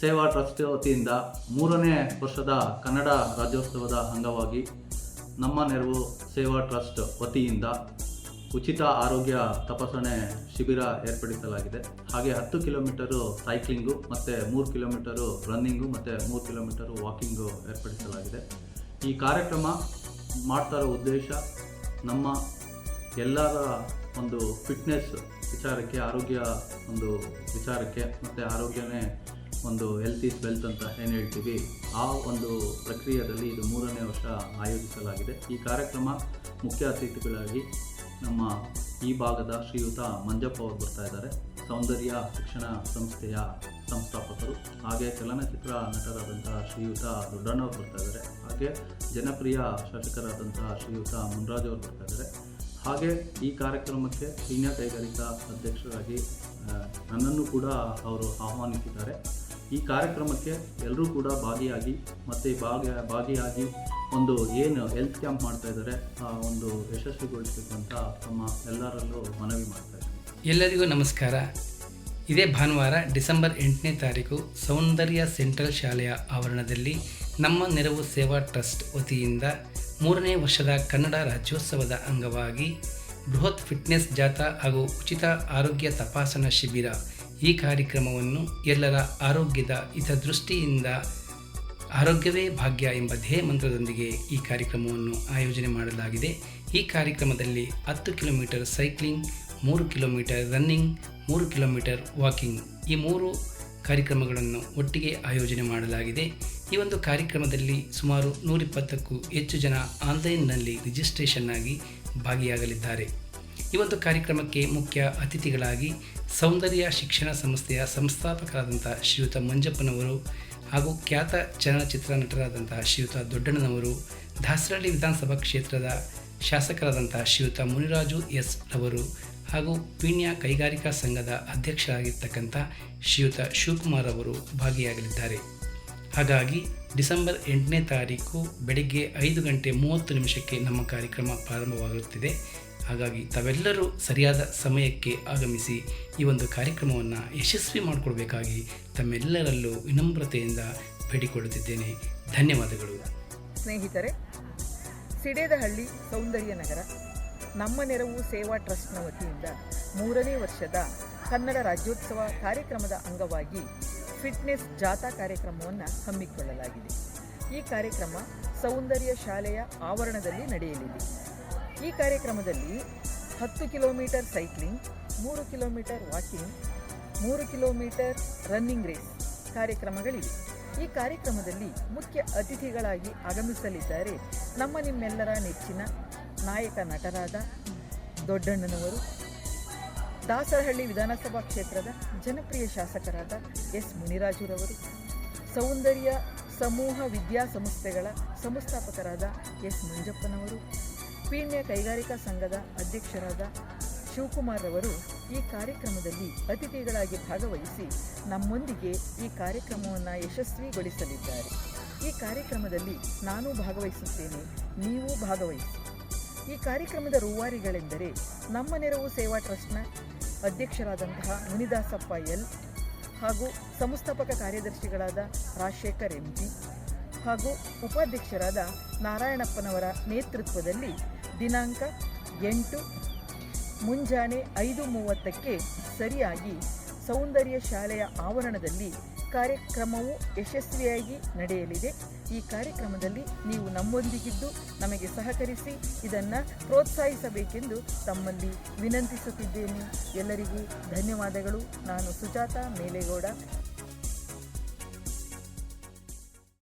ಸೇವಾ ಟ್ರಸ್ಟ್ ವತಿಯಿಂದ ಮೂರನೇ ವರ್ಷದ ಕನ್ನಡ ರಾಜ್ಯೋತ್ಸವದ ಅಂಗವಾಗಿ ನಮ್ಮ ನೆರವು ಸೇವಾ ಟ್ರಸ್ಟ್ ವತಿಯಿಂದ ಉಚಿತ ಆರೋಗ್ಯ ತಪಾಸಣೆ ಶಿಬಿರ ಏರ್ಪಡಿಸಲಾಗಿದೆ. ಹಾಗೆ ಹತ್ತು ಕಿಲೋಮೀಟರು ಸೈಕ್ಲಿಂಗು ಮತ್ತು ಮೂರು ಕಿಲೋಮೀಟರು ರನ್ನಿಂಗು ಮತ್ತು ಮೂರು ಕಿಲೋಮೀಟರು ವಾಕಿಂಗು ಏರ್ಪಡಿಸಲಾಗಿದೆ. ಈ ಕಾರ್ಯಕ್ರಮ ಮಾಡ್ತಾ ಇರೋ ಉದ್ದೇಶ ನಮ್ಮ ಎಲ್ಲರ ಒಂದು ಫಿಟ್ನೆಸ್ ವಿಚಾರಕ್ಕೆ, ಆರೋಗ್ಯ ಒಂದು ವಿಚಾರಕ್ಕೆ ಮತ್ತು ಆರೋಗ್ಯನೇ ಒಂದು ಹೆಲ್ತ್ ಈಸ್ ವೆಲ್ತ್ ಅಂತ ಏನು ಹೇಳ್ತೀವಿ, ಆ ಒಂದು ಪ್ರಕ್ರಿಯೆಯಲ್ಲಿ ಇದು ಮೂರನೇ ವರ್ಷ ಆಯೋಜಿಸಲಾಗಿದೆ. ಈ ಕಾರ್ಯಕ್ರಮ ಮುಖ್ಯ ಅತಿಥಿಗಳಾಗಿ ನಮ್ಮ ಈ ಭಾಗದ ಶ್ರೀಯುತ ಮಂಜಪ್ಪ ಅವರು ಬರ್ತಾ ಇದ್ದಾರೆ. ಸೌಂದರ್ಯ ಶಿಕ್ಷಣ ಸಂಸ್ಥೆಯ ಸಂಸ್ಥಾಪಕರು, ಹಾಗೆ ಚಲನಚಿತ್ರ ನಟರಾದಂತಹ ಶ್ರೀಯುತ ದೊಡ್ಡಣ್ಣವ್ರು ಬರ್ತಾ ಇದ್ದಾರೆ. ಹಾಗೆ ಜನಪ್ರಿಯ ಶಾಸಕರಾದಂತಹ ಶ್ರೀಯುತ ಮುನ್ರಾಜ್ ಅವರು ಬರ್ತಾ ಇದ್ದಾರೆ. ಹಾಗೆ ಈ ಕಾರ್ಯಕ್ರಮಕ್ಕೆ ಸೀನಿಯರ್ ಕೈಗಾರಿಕಾ ಅಧ್ಯಕ್ಷರಾಗಿ ನನ್ನನ್ನು ಕೂಡ ಅವರು ಆಹ್ವಾನಿಸಿದ್ದಾರೆ. ಈ ಕಾರ್ಯಕ್ರಮಕ್ಕೆ ಎಲ್ಲರೂ ಕೂಡ ಭಾಗಿಯಾಗಿ, ಮತ್ತು ಭಾಗಿ ಭಾಗಿಯಾಗಿ ಒಂದು ಏನು ಹೆಲ್ತ್ ಕ್ಯಾಂಪ್ ಮಾಡ್ತಾ ಇದ್ದಾರೆ, ಆ ಒಂದು ಯಶಸ್ವಿಗೊಳಿಸಬೇಕು ಅಂತ ತಮ್ಮ ಎಲ್ಲರಲ್ಲೂ ಮನವಿ ಮಾಡ್ತಾ ಇದ್ದಾರೆ. ಎಲ್ಲರಿಗೂ ನಮಸ್ಕಾರ. ಇದೇ ಭಾನುವಾರ ಡಿಸೆಂಬರ್ ಎಂಟನೇ ತಾರೀಕು ಸೌಂದರ್ಯ ಸೆಂಟ್ರಲ್ ಶಾಲೆಯ ಆವರಣದಲ್ಲಿ ನಮ್ಮ ನೆರವು ಸೇವಾ ಟ್ರಸ್ಟ್ ವತಿಯಿಂದ ಮೂರನೇ ವರ್ಷದ ಕನ್ನಡ ರಾಜ್ಯೋತ್ಸವದ ಅಂಗವಾಗಿ ಬೃಹತ್ ಫಿಟ್ನೆಸ್ ಜಾಥಾ ಹಾಗೂ ಉಚಿತ ಆರೋಗ್ಯ ತಪಾಸಣಾ ಶಿಬಿರ ಈ ಕಾರ್ಯಕ್ರಮವನ್ನು ಎಲ್ಲರ ಆರೋಗ್ಯದ ಹಿತದೃಷ್ಟಿಯಿಂದ ಆರೋಗ್ಯವೇ ಭಾಗ್ಯ ಎಂಬ ಧ್ಯೇಯ ಮಂತ್ರದೊಂದಿಗೆ ಈ ಕಾರ್ಯಕ್ರಮವನ್ನು ಆಯೋಜನೆ ಮಾಡಲಾಗಿದೆ. ಈ ಕಾರ್ಯಕ್ರಮದಲ್ಲಿ ಹತ್ತು ಕಿಲೋಮೀಟರ್ ಸೈಕ್ಲಿಂಗ್, ಮೂರು ಕಿಲೋಮೀಟರ್ ರನ್ನಿಂಗ್ ಮೂರು ಕಿಲೋಮೀಟರ್ ವಾಕಿಂಗ್. ಈ ಮೂರು ಕಾರ್ಯಕ್ರಮಗಳನ್ನು ಒಟ್ಟಿಗೆ ಆಯೋಜನೆ ಮಾಡಲಾಗಿದೆ. ಈ ಒಂದು ಕಾರ್ಯಕ್ರಮದಲ್ಲಿ ಸುಮಾರು ನೂರಿಪ್ಪತ್ತಕ್ಕೂ ಹೆಚ್ಚು ಜನ ಆನ್ಲೈನ್ನಲ್ಲಿ ರಿಜಿಸ್ಟ್ರೇಷನ್ ಆಗಿ ಭಾಗಿಯಾಗಲಿದ್ದಾರೆ. ಈ ಒಂದು ಕಾರ್ಯಕ್ರಮಕ್ಕೆ ಮುಖ್ಯ ಅತಿಥಿಗಳಾಗಿ ಸೌಂದರ್ಯ ಶಿಕ್ಷಣ ಸಂಸ್ಥೆಯ ಸಂಸ್ಥಾಪಕರಾದಂಥ ಶ್ರೀಯುತ ಮಂಜಪ್ಪನವರು ಹಾಗೂ ಖ್ಯಾತ ಚಲನಚಿತ್ರ ನಟರಾದಂತಹ ಶ್ರೀಯುತ ದೊಡ್ಡಣ್ಣನವರು ದಾಸರಳ್ಳಿ ವಿಧಾನಸಭಾ ಕ್ಷೇತ್ರದ ಶಾಸಕರಾದಂತಹ ಶ್ರೀಯುತ ಮುನಿರಾಜು ಎಸ್ ರವರು ಹಾಗೂ ಪೀಣ್ಯ ಕೈಗಾರಿಕಾ ಸಂಘದ ಅಧ್ಯಕ್ಷರಾಗಿರ್ತಕ್ಕಂಥ ಶ್ರೀಯುತ ಶಿವಕುಮಾರ್ ಅವರು ಭಾಗಿಯಾಗಲಿದ್ದಾರೆ. ಹಾಗಾಗಿ ಡಿಸೆಂಬರ್ ಎಂಟನೇ ತಾರೀಕು ಬೆಳಗ್ಗೆ ಐದು ಗಂಟೆ ಮೂವತ್ತು ನಿಮಿಷಕ್ಕೆ ನಮ್ಮ ಕಾರ್ಯಕ್ರಮ ಪ್ರಾರಂಭವಾಗುತ್ತಿದೆ. ಹಾಗಾಗಿ ತಾವೆಲ್ಲರೂ ಸರಿಯಾದ ಸಮಯಕ್ಕೆ ಆಗಮಿಸಿ ಈ ಒಂದು ಕಾರ್ಯಕ್ರಮವನ್ನು ಯಶಸ್ವಿ ಮಾಡಿಕೊಡ್ಬೇಕಾಗಿ ತಮ್ಮೆಲ್ಲರಲ್ಲೂ ವಿನಮ್ರತೆಯಿಂದ ಬೇಡಿಕೊಳ್ಳುತ್ತಿದ್ದೇನೆ. ಧನ್ಯವಾದಗಳು. ಸ್ನೇಹಿತರೆ, ಸಿಡೇದಹಳ್ಳಿ ಸೌಂದರ್ಯ ನಗರ ನಮ್ಮ ನೆರವು ಸೇವಾ ಟ್ರಸ್ಟ್ನ ವತಿಯಿಂದ ಮೂರನೇ ವರ್ಷದ ಕನ್ನಡ ರಾಜ್ಯೋತ್ಸವ ಕಾರ್ಯಕ್ರಮದ ಅಂಗವಾಗಿ ಫಿಟ್ನೆಸ್ ಜಾಥಾ ಕಾರ್ಯಕ್ರಮವನ್ನು ಹಮ್ಮಿಕೊಳ್ಳಲಾಗಿದೆ. ಈ ಕಾರ್ಯಕ್ರಮ ಸೌಂದರ್ಯ ಶಾಲೆಯ ಆವರಣದಲ್ಲಿ ನಡೆಯಲಿದೆ. ಈ ಕಾರ್ಯಕ್ರಮದಲ್ಲಿ ಹತ್ತು ಕಿಲೋಮೀಟರ್ ಸೈಕ್ಲಿಂಗ್, ಮೂರು ಕಿಲೋಮೀಟರ್ ವಾಕಿಂಗ್, ಮೂರು ಕಿಲೋಮೀಟರ್ ರನ್ನಿಂಗ್ ರೇಸ್ ಕಾರ್ಯಕ್ರಮಗಳಿವೆ. ಈ ಕಾರ್ಯಕ್ರಮದಲ್ಲಿ ಮುಖ್ಯ ಅತಿಥಿಗಳಾಗಿ ಆಗಮಿಸಲಿದ್ದಾರೆ ನಮ್ಮ ನಿಮ್ಮೆಲ್ಲರ ನೆಚ್ಚಿನ ನಾಯಕ, ನಟರಾದ ದೊಡ್ಡಣ್ಣನವರು, ದಾಸರಹಳ್ಳಿ ವಿಧಾನಸಭಾ ಕ್ಷೇತ್ರದ ಜನಪ್ರಿಯ ಶಾಸಕರಾದ ಎಸ್. ಮುನಿರಾಜುರವರು, ಸೌಂದರ್ಯ ಸಮೂಹ ವಿದ್ಯಾಸಂಸ್ಥೆಗಳ ಸಂಸ್ಥಾಪಕರಾದ ಎಸ್. ಮಂಜಪ್ಪನವರು, ಪೀಣ್ಯ ಕೈಗಾರಿಕಾ ಸಂಘದ ಅಧ್ಯಕ್ಷರಾದ ಶಿವಕುಮಾರ್ ಅವರು ಈ ಕಾರ್ಯಕ್ರಮದಲ್ಲಿ ಅತಿಥಿಗಳಾಗಿ ಭಾಗವಹಿಸಿ ನಮ್ಮೊಂದಿಗೆ ಈ ಕಾರ್ಯಕ್ರಮವನ್ನು ಯಶಸ್ವಿಗೊಳಿಸಲಿದ್ದಾರೆ. ಈ ಕಾರ್ಯಕ್ರಮದಲ್ಲಿ ನಾನು ಭಾಗವಹಿಸುತ್ತೇನೆ, ನೀವು ಭಾಗವಹಿಸಿ. ಈ ಕಾರ್ಯಕ್ರಮದ ರೂವಾರಿಗಳೆಂದರೆ ನಮ್ಮ ನೆರವು ಸೇವಾ ಟ್ರಸ್ಟ್ನ ಅಧ್ಯಕ್ಷರಾದಂತಹ ಮುನಿದಾಸಪ್ಪ ಎಲ್ ಹಾಗೂ ಸಂಸ್ಥಾಪಕ ಕಾರ್ಯದರ್ಶಿಗಳಾದ ರಾಜಶೇಖರ್ ಎಂ ಜಿ ಹಾಗೂ ಉಪಾಧ್ಯಕ್ಷರಾದ ನಾರಾಯಣಪ್ಪನವರ ನೇತೃತ್ವದಲ್ಲಿ ದಿನಾಂಕ ಎಂಟು ಮುಂಜಾನೆ ಐದು ಮೂವತ್ತಕ್ಕೆ ಸರಿಯಾಗಿ ಸೌಂದರ್ಯ ಶಾಲೆಯ ಆವರಣದಲ್ಲಿ ಕಾರ್ಯಕ್ರಮವು ಯಶಸ್ವಿಯಾಗಿ ನಡೆಯಲಿದೆ. ಈ ಕಾರ್ಯಕ್ರಮದಲ್ಲಿ ನೀವು ನಮ್ಮೊಂದಿಗಿದ್ದು ನಮಗೆ ಸಹಕರಿಸಿ ಇದನ್ನು ಪ್ರೋತ್ಸಾಹಿಸಬೇಕೆಂದು ತಮ್ಮಲ್ಲಿ ವಿನಂತಿಸುತ್ತಿದ್ದೇನೆ. ಎಲ್ಲರಿಗೂ ಧನ್ಯವಾದಗಳು. ನಾನು ಸುಜಾತ ಮೇಲೇಗೌಡ.